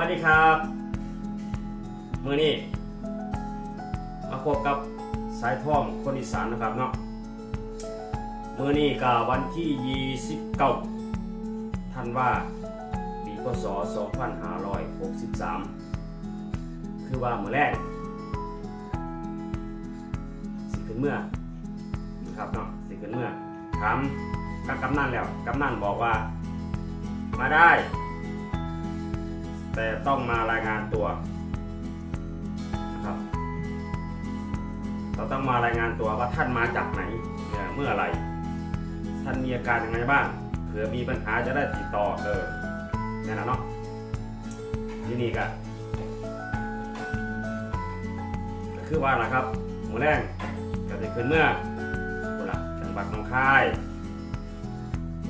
วัสดีครับมือนี้มาพบกับสายท่องคนอีสานนะครับเนาะมือนี้กับวันที่ 29ธันวาปีพศ2563 คือว่ามือแรกสิขึ้นเมื่อนะครับเนาะสิขึ้นเมื่อถามกับกำนันแล้วกำนันบอกว่ามาได้ แต่ต้องมารายงานตัวนะครับ เราต้องมารายงานตัวว่าท่านมาจากไหนเเมื่อไรท่านมีอาการยังไงบ้างเผื่อมีปัญหาจะได้ติดต่อเออนี่นแหละเนาะที่นี่ก็คือว่านะครับหมูแรงก็จะขึ้นเมื่อคนละจังหวัดหนองคาย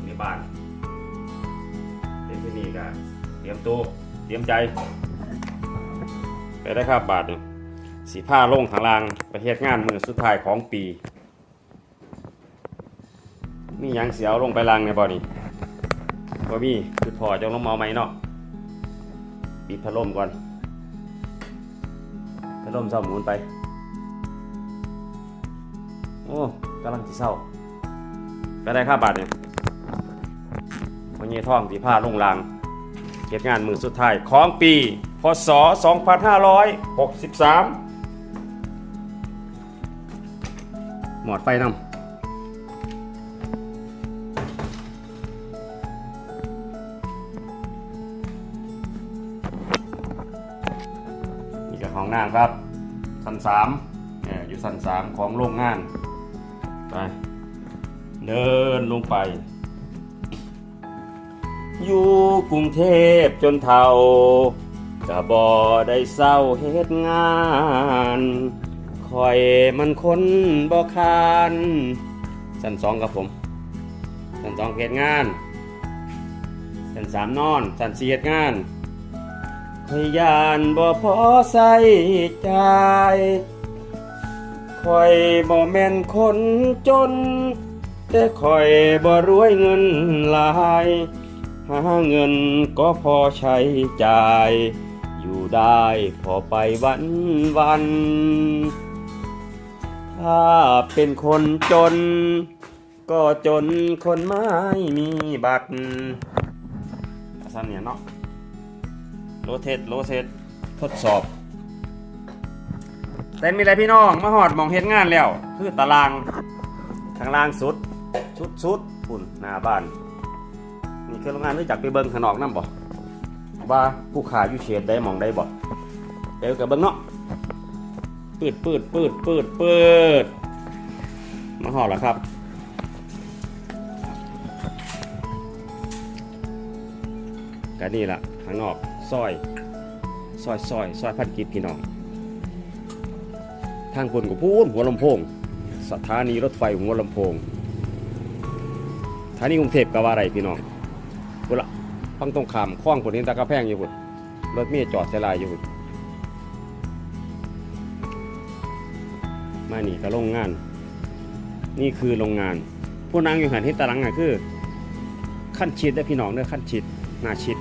มีบ้านเป็นที่นี่ก็เตรียมตัว เตรียมใจ ไปได้ครับบาทเนี่ยสีผ้าลงข้างล่างไปเฮ็ดงานมือสุดท้ายของปี มียังเสียวลงไปล่างในบ่อนี่บ่มีคือพอจะลงเมาไหมเนาะปิดพัดลมก่อนพัดลมเศร้าหมุนไป โอ้กำลังจะเศร้าไปได้ครับบาทเนี่ยวันนี้ท่องสีผ้าลงล่าง เก็บงานมือสุดท้ายของปี พศ 2563 หมอดไฟนำนี่กับห้องน้ำครับชั้นสามเนี่ยอยู่ชั้นสามของโรงงาน ไป เดินลงไป อยู่กรุงเทพจนเท่าก็บ่ได้เศร้าเฮ็ดงานคอยมันคนบ่คานสันสองกับผมสันสองเฮ็ดงานสันสามนอนสันสี่เฮ็ดงานพยานบ่พอใส่ใจคอยบ่แม่นคนจน แต่คอยบ่รวยเงินหลาย หาเงินก็พอใช้จ่าย อยู่ได้พอไปวันวัน ถ้าเป็นคนจน ก็จนคนไม่มีบัตรสั้นเนี่ยเนาะโลเทสโลเทสทดสอบ แต่มีอะไรพี่น้อง มาหอดมองเฮ็ดงานแล้ว คือตารางข้างล่างสุด ชุดชุดปุ่นหน้าบ้าน นี่คือโรงงานรู้จักไปเบิ้งข้างนอกนั่นบ่ว่าผู้ขายอยู่เฉดได้มองได้บ่เดี๋ยวกับเบิ้งเนาะปืดปืดปืดปืดปืดมาห่อแล้วครับกันนี่ละข้างนอกซอยซอยซอยซอยพันกิบพี่น้อง ทางคนก็พูนหัวลำโพง สถานีรถไฟหัวลำโพงสถานีกรุงเทพก็ว่าไรพี่น้อง พุ่นละฟังตรงขามคล้องพุ่นเห็นตะกะแพงอยู่พุ่นรถเมียจอดเสยลายอยู่พุ่นมานี่ก็โรงงาน นี่คือโรงงาน ผู้นางอยู่หันที่ตารางอะคือ ขั้นชิดได้พี่น้องเด้อขั้นชิดหน้าชิด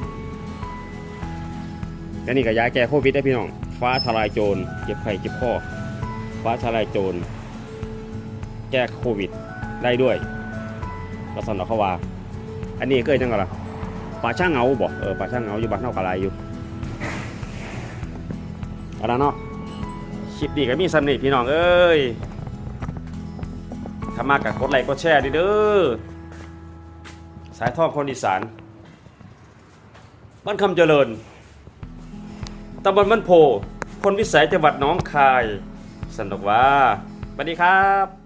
และนี่ก็ยาแก้โควิดได้พี่น้อง ฟ้าทลายโจรเจ็บไข้เจ็บคอฟ้าทลายโจรแก้โควิดได้ด้วยก็สนอเขาว่า อันนี้เก็ยังไงล่ะ ป่าช่างเงาบ่เออป่าช่างเงาอยู่บ้านเท่ากะไรอยู่อันนั้นเนาะคลิปนี้ก็มีสนิทพี่น้องเอ้ยถ้ามากับกดไลค์กดแชร์ดิเด้อสายท่องคนอีสานบ้านคำเจริญตำบลมันโพพลวิสัยจังหวัดน้องคายสนุกว่าสวัสดีครับ